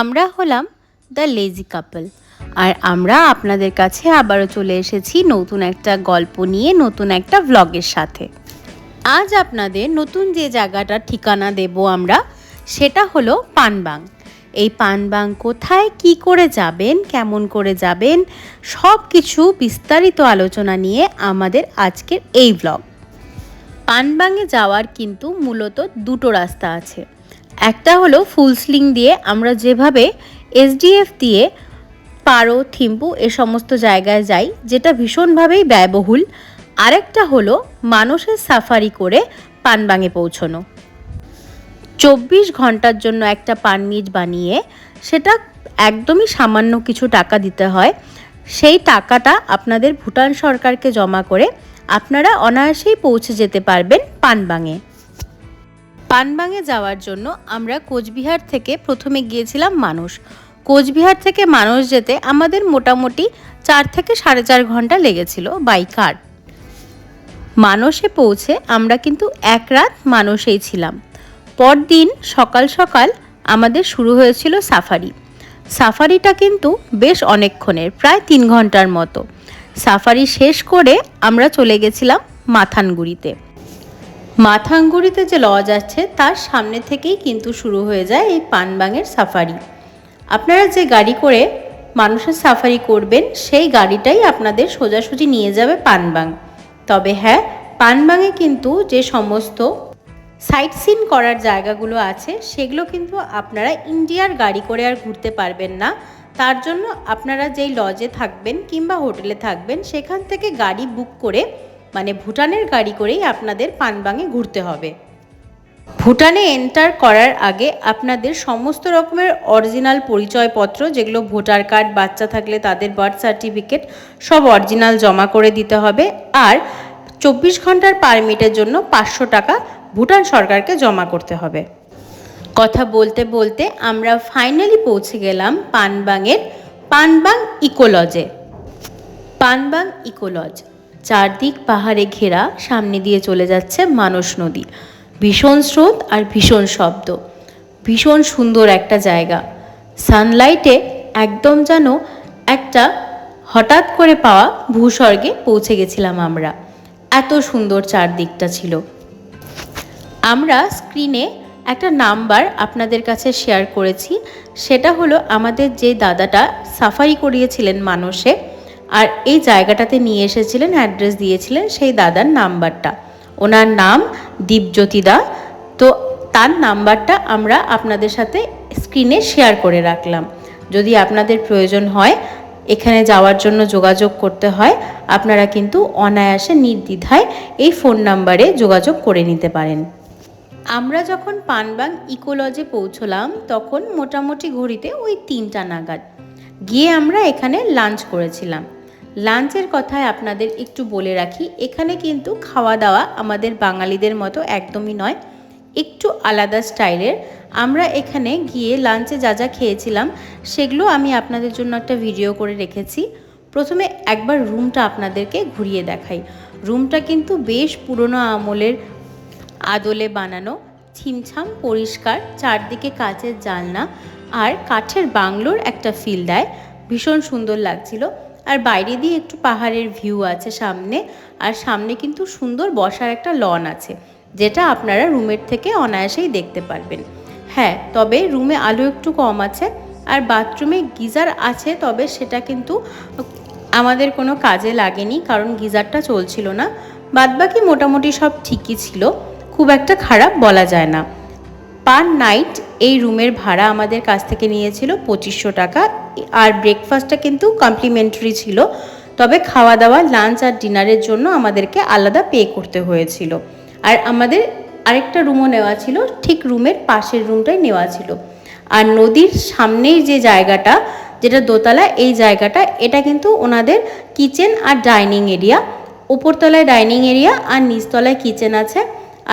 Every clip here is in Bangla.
আমরা হলাম দ্য লেজি কাপল আর আমরা আপনাদের কাছে আবারও চলে এসেছি নতুন একটা গল্প নিয়ে, নতুন একটা ভ্লগের সাথে। আজ আপনাদের নতুন যে জায়গাটার ঠিকানা দেব আমরা, সেটা হলো পানবাং। এই পানবাং কোথায়, কি করে যাবেন, কেমন করে যাবেন সব কিছু বিস্তারিত আলোচনা নিয়ে আমাদের আজকের এই ব্লগ পানবাঙে যাওয়ার কিন্তু মূলত দুটো রাস্তা আছে। একটা হলো ফুল স্লিং দিয়ে আমরা যেভাবে এসডিএফ দিয়ে পারো, থিম্পু, এ সমস্ত জায়গায় যাই, যেটা ভীষণভাবেই ব্যয়বহুল। আরেকটা হলো মানুষের সাফারি করে পানবাঙে পৌঁছনো। চব্বিশ ঘণ্টার জন্য একটা পানমিট বানিয়ে সেটা একদমই সামান্য কিছু টাকা দিতে হয়। সেই টাকাটা আপনাদের ভুটান সরকারকে জমা করে আপনারা অনায়াসেই পৌঁছে যেতে পারবেন পানবাঙে। পানবাঙে যাওয়ার জন্য আমরা কোচবিহার থেকে প্রথমে গিয়েছিলাম মানুষ কোচবিহার থেকে মানুষ যেতে আমাদের মোটামুটি চার থেকে সাড়ে চার ঘণ্টা লেগেছিল বাই কার মানসে পৌঁছে আমরা কিন্তু এক রাত মানসেই ছিলাম। পরদিন সকাল সকাল আমাদের শুরু হয়েছিল সাফারি। সাফারিটা কিন্তু বেশ অনেকক্ষণের, প্রায় তিন ঘণ্টার মতো। সাফারি শেষ করে আমরা চলে গেছিলাম মাথানগুড়িতে। মাথাঙ্গুড়িতে যে লজ আছে, তার সামনে থেকেই কিন্তু শুরু হয়ে যায় এই পানবাঙের সাফারি। আপনারা যে গাড়ি করে মানুষের সাফারি করবেন, সেই গাড়িটাই আপনাদের সোজাসুজি নিয়ে যাবে পানবাং। তবে হ্যাঁ পানবাঙে কিন্তু যে সমস্ত সাইট সিন করার জায়গাগুলো আছে, সেগুলো কিন্তু আপনারা ইন্ডিয়ার গাড়ি করে আর ঘুরতে পারবেন না। তার জন্য আপনারা যেই লজে থাকবেন কিংবা হোটেলে থাকবেন, সেখান থেকে গাড়ি বুক করে মানে ভুটানের গাড়ি করেই আপনাদের পানবাঙে ঘুরতে হবে। ভুটানে এন্টার করার আগে আপনাদের সমস্ত রকমের অরিজিনাল পরিচয়পত্র, যেগুলো ভোটার কার্ড, বাচ্চা থাকলে তাদের বার্থ সার্টিফিকেট, সব অরিজিনাল জমা করে দিতে হবে। আর চব্বিশ ঘণ্টার পারমিটের জন্য পাঁচশো টাকা ভুটান সরকারকে জমা করতে হবে। কথা বলতে বলতে আমরা ফাইনালি পৌঁছে গেলাম পানবাংয়ের পানবাং ইকোলজে। পানবাং ইকোলজ। চারদিক পাহাড়ে ঘেরা সামনে দিয়ে চলে যাচ্ছে মানস নদী। ভীষণ স্রোত আর ভীষণ শব্দ। ভীষণ সুন্দর একটা জায়গা। সানলাইটে একদম যেন একটা হঠাৎ করে পাওয়া ভূস্বর্গে পৌঁছে গেছিলাম আমরা। এত সুন্দর চারদিকটা ছিল। আমরা স্ক্রিনে একটা নাম্বার আপনাদের কাছে শেয়ার করেছি। সেটা হলো আমাদের যে দাদাটা সাফারি করিয়েছিলেন মানুষে আর এই জায়গাটাতে নিয়ে এসেছিলেন অ্যাড্রেস দিয়েছিলেন সেই দাদার নাম্বারটা। ওনার নাম দীপজ্যোতি দা। তো তার নাম্বারটা আমরা আপনাদের সাথে স্ক্রিনে শেয়ার করে রাখলাম। যদি আপনাদের প্রয়োজন হয়, এখানে যাওয়ার জন্য যোগাযোগ করতে হয়, আপনারা কিন্তু অনায়াসে নির্দ্বিধায় এই ফোন নাম্বারে যোগাযোগ করে নিতে পারেন। আমরা যখন পানবাং ইকোলজে পৌঁছলাম, তখন মোটামুটি ঘড়িতে ওই তিনটা নাগাদ। গিয়ে আমরা এখানে লাঞ্চ করেছিলাম। লাঞ্চের কথায় আপনাদের একটু বলে রাখি, এখানে কিন্তু খাওয়া দাওয়া আমাদের বাঙালিদের মতো একদমই নয়, একটু আলাদা স্টাইলের। আমরা এখানে গিয়ে লাঞ্চে যা যা খেয়েছিলাম, সেগুলো আমি আপনাদের জন্য একটা ভিডিও করে রেখেছি। প্রথমে একবার রুমটা আপনাদেরকে ঘুরিয়ে দেখাই। রুমটা কিন্তু বেশ পুরনো আমলের আদলে বানানো, ছিমছাম, পরিষ্কার, চারদিকে কাচের জানলা আর কাঠের বাংলোর একটা ফিল দেয়। ভীষণ সুন্দর লাগছিল। আর বাইরে দিয়ে একটু পাহাড়ের ভিউ আছে সামনে, আর সামনে কিন্তু সুন্দর বসার একটা লন আছে, যেটা আপনারা রুমের থেকে অনায়াসেই দেখতে পারবেন। হ্যাঁ তবে রুমে আলো একটু কম আছে, আর বাথরুমে গিজার আছে, তবে সেটা কিন্তু আমাদের কোনো কাজে লাগেনি, কারণ গিজারটা চলছিল না। বাদবাকি মোটামুটি সব ঠিকই ছিল, খুব একটা খারাপ বলা যায় না। পার নাইট এই রুমের ভাড়া আমাদের কাছ থেকে নিয়েছিল পঁচিশশো টাকা আর ব্রেকফাস্টটা কিন্তু কমপ্লিমেন্টারি ছিল। তবে খাওয়া দাওয়া লাঞ্চ আর ডিনারের জন্য আমাদেরকে আলাদা পে করতে হয়েছিল। আর আমাদের আরেকটা রুমও নেওয়া ছিল, ঠিক রুমের পাশের রুমটাই নেওয়া ছিল। আর নদীর সামনেই যে জায়গাটা, যেটা দোতলা, এই জায়গাটা, এটা কিন্তু ওনাদের কিচেন আর ডাইনিং এরিয়া উপরতলায় ডাইনিং এরিয়া আর নিচতলায় কিচেন আছে,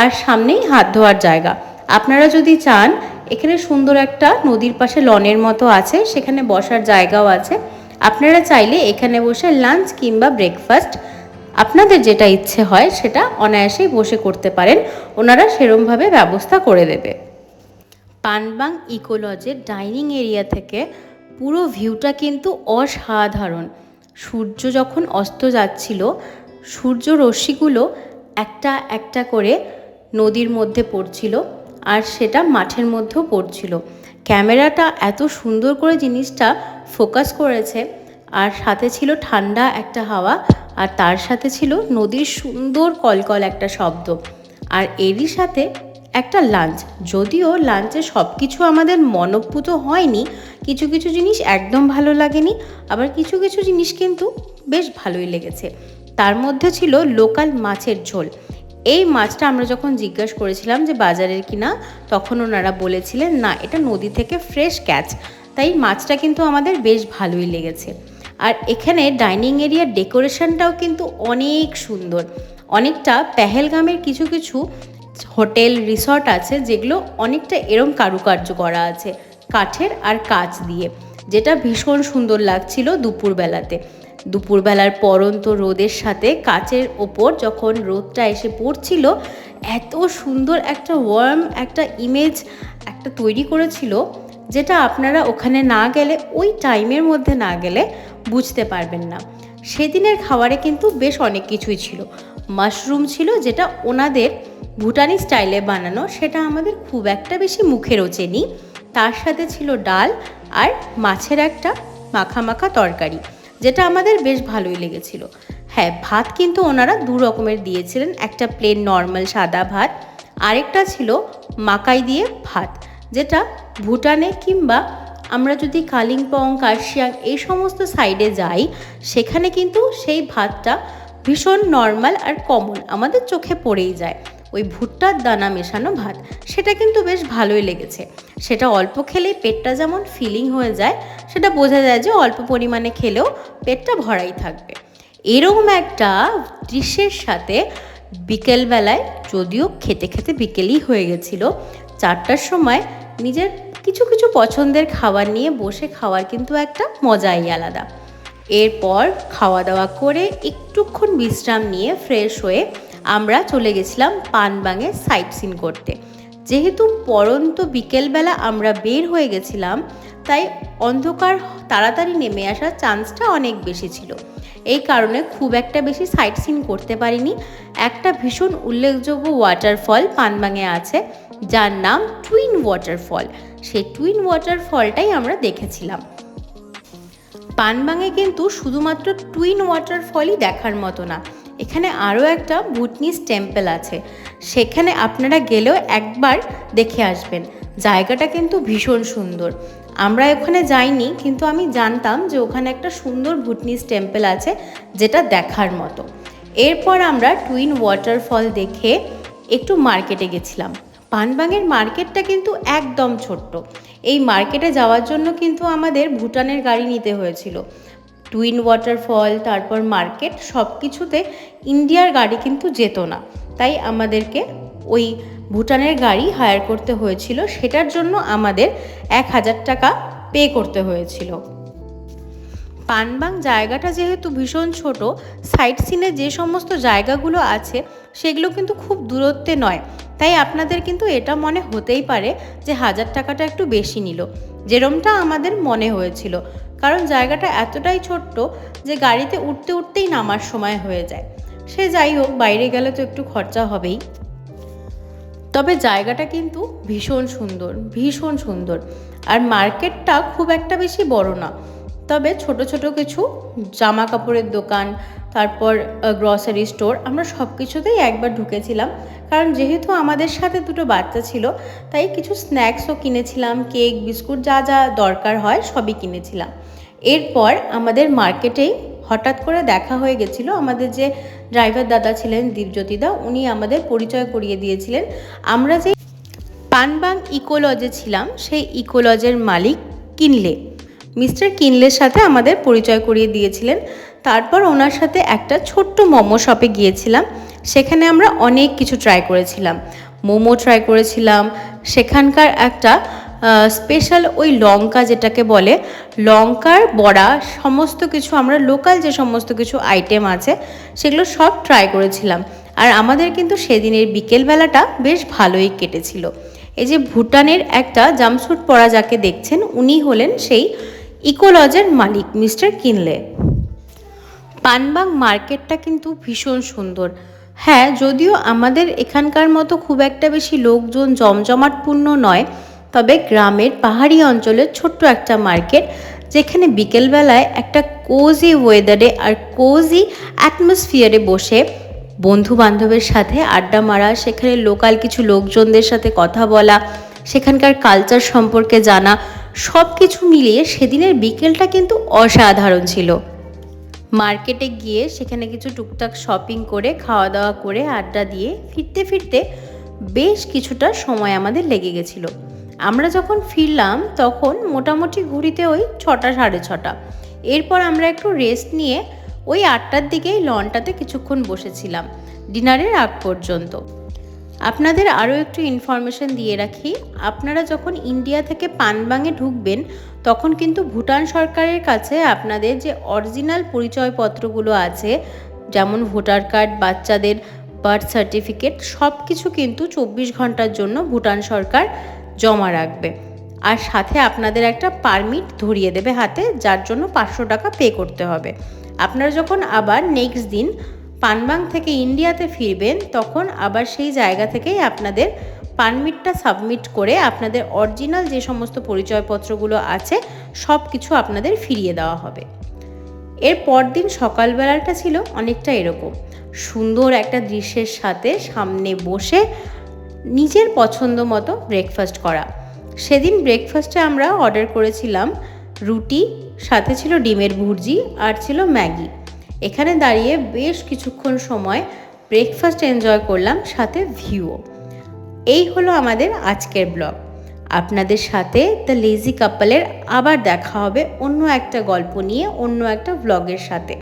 আর সামনেই হাত ধোয়ার জায়গা। আপনারা যদি চান এখানে সুন্দর একটা নদীর পাশে লনের মতো আছে, সেখানে বসার জায়গাও আছে। আপনারা চাইলে এখানে বসে লাঞ্চ কিংবা ব্রেকফাস্ট আপনাদের যেটা ইচ্ছে হয় সেটা অনায়াসেই বসে করতে পারেন। ওনারা সেরমভাবে ব্যবস্থা করে দেবে। পানবাং ইকোলজের ডাইনিং এরিয়া থেকে পুরো ভিউটা কিন্তু অসাধারণ। সূর্য যখন অস্ত যাচ্ছিল, সূর্য রশ্মিগুলো একটা একটা করে নদীর মধ্যে পড়ছিল। আর সেটা মাঠের মধ্যেও পড়ছিল। ক্যামেরাটা এত সুন্দর করে জিনিসটা ফোকাস করেছে, আর সাথে ছিল ঠান্ডা একটা হাওয়া, আর তার সাথে ছিল নদীর সুন্দর কলকল একটা শব্দ। আর এরই সাথে একটা লাঞ্চ। যদিও লাঞ্চে সব কিছু আমাদের মনপ্রুত হয়নি, কিছু কিছু জিনিস একদম ভালো লাগেনি, আবার কিছু কিছু জিনিস কিন্তু বেশ ভালোই লেগেছে। তার মধ্যে ছিল লোকাল মাছের ঝোল। এই মাছটা আমরা যখন জিজ্ঞাসা করেছিলাম যে বাজারের কিনা, তখন ওনারা বলেছিলেন, না, এটা নদী থেকে ফ্রেশ ক্যাচ তাই মাছটা কিন্তু আমাদের বেশ ভালোই লেগেছে। আর এখানে ডাইনিং এরিয়ার ডেকোরেশনটাও কিন্তু অনেক সুন্দর। অনেকটা পেহেলগামের কিছু কিছু হোটেল রিসর্ট আছে, যেগুলো অনেকটা এরম কারুকার্য করা আছে, কাঠের আর কাচ দিয়ে, যেটা ভীষণ সুন্দর লাগছিল দুপুরবেলাতে। দুপুরবেলার পরন্ত রোদের সাথে কাচের ওপর যখন রোদটা এসে পড়ছিল, এত সুন্দর একটা ওয়ার্ম একটা ইমেজ একটা তৈরি করেছিল যেটা আপনারা ওখানে না গেলে, ওই টাইমের মধ্যে না গেলে বুঝতে পারবেন না। সেদিনের খাবারে কিন্তু বেশ অনেক কিছুই ছিল। মাশরুম ছিল যেটা ওনাদের ভুটানি স্টাইলে বানানো, সেটা আমাদের খুব একটা বেশি মুখে রোচেনি তার সাথে ছিল ডাল আর মাছের একটা মাখা মাখা তরকারি। যেটা আমাদের বেশ ভালোই লেগেছিল। হ্যাঁ ভাত কিন্তু ওনারা দু রকমের দিয়েছিলেন। একটা প্লেন নর্মাল সাদা ভাত, আরেকটা ছিল মাকাই দিয়ে ভাত, যেটা ভুটানে কিংবা আমরা যদি কালিম্পং, কার্শিয়াং এই সমস্ত সাইডে যাই, সেখানে কিন্তু সেই ভাতটা ভীষণ নর্মাল আর কমন আমাদের চোখে পড়েই যায়। ওই ভুট্টার দানা মেশানো ভাত। সেটা কিন্তু বেশ ভালোই লেগেছে। সেটা অল্প খেলেই পেটটা যেমন ফিলিং হয়ে যায়, সেটা বোঝা যায় যে অল্প পরিমাণে খেলেও পেটটা ভরাই থাকবে। এরকম একটা দৃশ্যের সাথে বিকেলবেলায় যদিও খেতে খেতে বিকেলই হয়ে গেছিল, চারটার সময় নিজের কিছু কিছু পছন্দের খাবার নিয়ে বসে খাওয়ার কিন্তু একটা মজাই আলাদা। এরপর খাওয়া দাওয়া করে একটুক্ষণ বিশ্রাম নিয়ে ফ্রেশ হয়ে আমরা চলে গেছিলাম পানবাঙে সাইট সিন করতে। যেহেতু পরন্ত বিকেলবেলা আমরা বের হয়ে গেছিলাম, তাই অন্ধকার তাড়াতাড়ি নেমে আসার চান্সটা অনেক বেশি ছিল। এই কারণে খুব একটা বেশি সাইট সিন করতে পারিনি। একটা ভীষণ উল্লেখযোগ্য ওয়াটারফল পানবাঙে আছে, যার নাম টুইন ওয়াটারফল সেই টুইন ওয়াটারফলটাই আমরা দেখেছিলাম। পানবাঙে কিন্তু শুধুমাত্র টুইন ওয়াটারফলই দেখার মতো না। এখানে আরও একটা ভুটনিস টেম্পল আছে। সেখানে আপনারা গেলেও একবার দেখে আসবেন। জায়গাটা কিন্তু ভীষণ সুন্দর। আমরা ওখানে যাইনি, কিন্তু আমি জানতাম যে ওখানে একটা সুন্দর ভুটনিস টেম্পল আছে, যেটা দেখার মতো। এরপর আমরা টুইন ওয়াটারফল দেখে একটু মার্কেটে গেছিলাম। পানবাঙের মার্কেটটা কিন্তু একদম ছোট্ট। এই মার্কেটে যাওয়ার জন্য কিন্তু আমাদের ভুটানের গাড়ি নিতে হয়েছিল। টুইন ওয়াটারফল তারপর মার্কেট সব কিছুতে ইন্ডিয়ার গাড়ি কিন্তু যেত না। তাই আমাদেরকে ওই ভুটানের গাড়ি হায়ার করতে হয়েছিল। সেটার জন্য আমাদের এক হাজার টাকা পে করতে হয়েছিল। পানবাং জায়গাটা যেহেতু ভীষণ ছোট সাইট সিনে যে সমস্ত জায়গাগুলো আছে, সেগুলো কিন্তু খুব দূরত্বে নয়। তাই আপনাদের কিন্তু এটা মনে হতেই পারে যে হাজার টাকাটা একটু বেশি নিল। যেরমটা আমাদের মনে হয়েছিল। কারণ জায়গাটা এতটাই ছোট্ট যে গাড়িতে উঠতে উঠতেই নামার সময় হয়ে যায়। সে যাই হোক, বাইরে গেলে তো একটু খরচা হবেই। তবে জায়গাটা কিন্তু ভীষণ সুন্দর ভীষণ সুন্দর। আর মার্কেটটা খুব একটা বেশি বড় না। তবে ছোট ছোট কিছু জামা কাপড়ের দোকান তারপর গ্রসারি স্টোর আমরা সব কিছুতেই একবার ঢুকেছিলাম। কারণ যেহেতু আমাদের সাথে দুটো বাচ্চা ছিল, তাই কিছু স্ন্যাক্সও কিনেছিলাম কেক বিস্কুট যা যা দরকার হয় সবই কিনেছিলাম। এরপর আমাদের মার্কেটেই হঠাৎ করে দেখা হয়ে গেছিল আমাদের যে ড্রাইভার দাদা ছিলেন দীপজ্যোতিদা উনি আমাদের পরিচয় করিয়ে দিয়েছিলেন। আমরা যে পানবাং ইকোলজে ছিলাম, সেই ইকোলজের মালিক কিনলে। মিস্টার কিনলের সাথে আমাদের পরিচয় করিয়ে দিয়েছিলেন। তারপর ওনার সাথে একটা ছোট্ট মোমো শপে গিয়েছিলাম। সেখানে আমরা অনেক কিছু ট্রাই করেছিলাম। মোমো ট্রাই করেছিলাম। সেখানকার একটা স্পেশাল ওই লঙ্কা যেটাকে বলে, লঙ্কার বড়া, সমস্ত কিছু আমরা লোকাল যে সমস্ত কিছু আইটেম আছে, সেগুলো সব ট্রাই করেছিলাম। আর আমাদের কিন্তু সেদিনের বিকেলবেলাটা বেশ ভালোই কেটেছিল। এই যে ভুটানের একটা জামস্যুট পরা যাকে দেখছেন, উনি হলেন সেই ইকোলজের মালিক মিস্টার কিনলে। পানবাং মার্কেটটা কিন্তু ভীষণ সুন্দর। হ্যাঁ যদিও আমাদের এখানকার মতো খুব একটা বেশি লোকজন জমজমাটপূর্ণ নয়, তবে গ্রামের পাহাড়ি অঞ্চলের ছোট্ট একটা মার্কেট, যেখানে বিকেলবেলায় একটা কোজি ওয়েদারে আর কোজি অ্যাটমসফিয়ারে বসে বন্ধু বান্ধবের সাথে আড্ডা মারা, সেখানে লোকাল কিছু লোকজনদের সাথে কথা বলা, সেখানকার কালচার সম্পর্কে জানা সব কিছু মিলিয়ে সেদিনের বিকেলটা কিন্তু অসাধারণ ছিল। মার্কেটে গিয়ে সেখানে কিছু টুকটাক শপিং করে খাওয়া দাওয়া করে, আড্ডা দিয়ে ফিরতে ফিরতে বেশ কিছুটা সময় আমাদের লেগে গেছিল। আমরা যখন ফিরলাম তখন মোটামুটি ঘুরিতে ওই ছটা, সাড়ে ছটা। এরপর আমরা একটু রেস্ট নিয়ে ওই আটটার দিকেই লনটাতে কিছুক্ষণ বসেছিলাম, ডিনারের আগ পর্যন্ত। আপনাদের আরও একটু ইনফরমেশন দিয়ে রাখি, আপনারা যখন ইন্ডিয়া থেকে পানবাংয়ে ঢুকবেন তখন কিন্তু ভুটান সরকারের কাছে আপনাদের যে অরিজিনাল পরিচয়পত্রগুলো আছে, যেমন ভোটার কার্ড, বাচ্চাদের বার্থ সার্টিফিকেট সব কিছু কিন্তু চব্বিশ ঘণ্টার জন্য ভুটান সরকার জমা রাখবে। আর সাথে আপনাদের একটা পারমিট ধরিয়ে দেবে হাতে, যার জন্য পাঁচশো টাকা পে করতে হবে। আপনারা যখন আবার নেক্সট দিন পানবাং থেকে ইন্ডিয়াতে ফিরবেন, তখন আবার সেই জায়গা থেকেই আপনাদের পারমিটটা সাবমিট করে আপনাদের অরিজিনাল যে সমস্ত পরিচয়পত্রগুলো আছে সব কিছু আপনাদের ফিরিয়ে দেওয়া হবে। এর পরদিন সকালবেলাটা ছিল অনেকটা এরকম। সুন্দর একটা দৃশ্যের সাথে সামনে বসে নিজের পছন্দ মতো ব্রেকফাস্ট করা। সেদিন ব্রেকফাস্টে আমরা অর্ডার করেছিলাম রুটি, সাথে ছিল ডিমের ভুর্জি আর ছিল ম্যাগি। এখানে দাঁড়িয়ে বেশ কিছুক্ষণ সময় ব্রেকফাস্ট এনজয় করলাম, সাথে ভিউও এই হলো আমাদের আজকের ব্লগ। আপনাদের সাথে দ্য লেজি কাপলের আবার দেখা হবে অন্য একটা গল্প নিয়ে, অন্য একটা ব্লগের সাথে।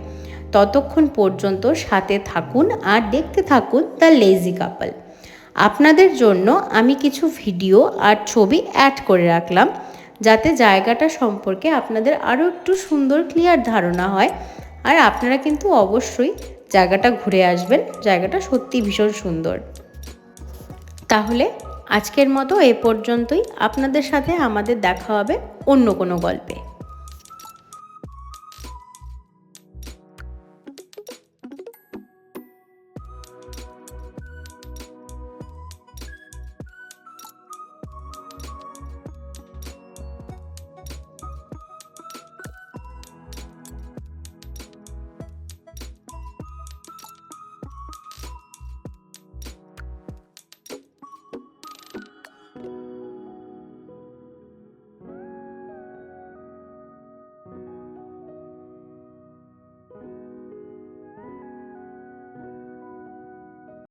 ততক্ষণ পর্যন্ত সাথে থাকুন আর দেখতে থাকুন দ্য লেজি কাপল আপনাদের জন্য আমি কিছু ভিডিও আর ছবি অ্যাড করে রাখলাম, যাতে জায়গাটা সম্পর্কে আপনাদের আরও একটু সুন্দর ক্লিয়ার ধারণা হয়। আর আপনারা কিন্তু অবশ্যই জায়গাটা ঘুরে আসবেন, জায়গাটা সত্যি ভীষণ সুন্দর। তাহলে আজকের মতো এ পর্যন্তই। আপনাদের সাথে আমাদের দেখা হবে অন্য কোনো গল্পে।